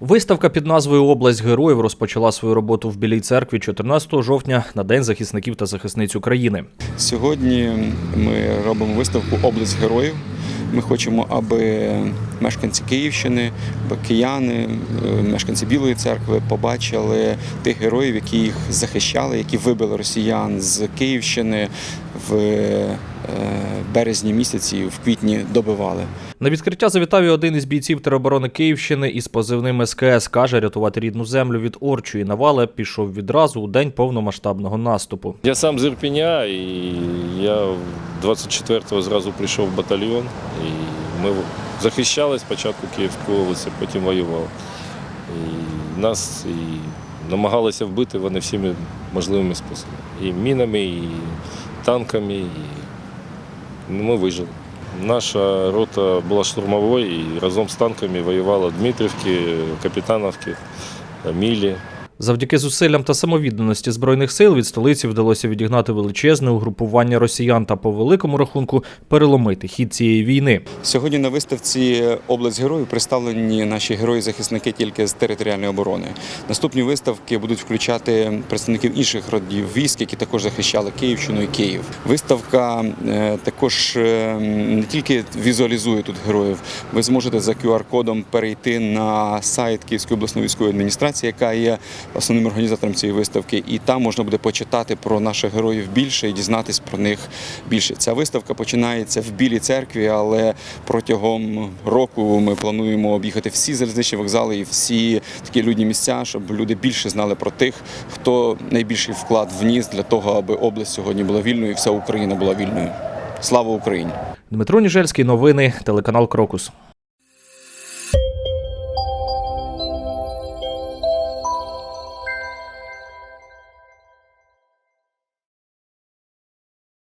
Виставка під назвою Область героїв розпочала свою роботу в Білій церкві 14 жовтня на День захисників та захисниць України. Сьогодні ми робимо виставку Область героїв. Ми хочемо, аби мешканці Київщини, кияни, е, мешканці Білої церкви побачили тих героїв, які їх захищали, які вибили росіян з Київщини в е, березні місяці, в квітні добивали. На відкриття завітав і один із бійців тероборони Київщини із позивним СКС. Каже, рятувати рідну землю від орчої навали пішов відразу у день повномасштабного наступу. Я сам з Ірпеня, і я 24-го зразу прийшов в батальйон. І ми захищали спочатку Київську область, а потім воювали. І нас і намагалися вбити вони всіми можливими способами. І мінами, і танками, і ми вижили. Наша рота була штурмовою і разом з танками воювала Дмитрівки, Капітановки, Мілі. Завдяки зусиллям та самовідданості збройних сил від столиці вдалося відігнати величезне угрупування росіян та по великому рахунку переломити хід цієї війни. Сьогодні на виставці Область героїв представлені наші герої-захисники тільки з територіальної оборони. Наступні виставки будуть включати представників інших родів військ, які також захищали Київщину і Київ. Виставка е, також е, не тільки візуалізує тут героїв. Ви зможете за QR-кодом перейти на сайт Київської обласної військової адміністрації, яка є основним організатором цієї виставки, і там можна буде почитати про наших героїв більше і дізнатись про них більше. Ця виставка починається в Білій церкві, але протягом року ми плануємо об'їхати всі залізничні вокзали і всі такі людні місця, щоб люди більше знали про тих, хто найбільший вклад вніс для того, аби область сьогодні була вільною і вся Україна була вільною. Слава Україні! Дмитро Ніжельський, новини, телеканал Крокус.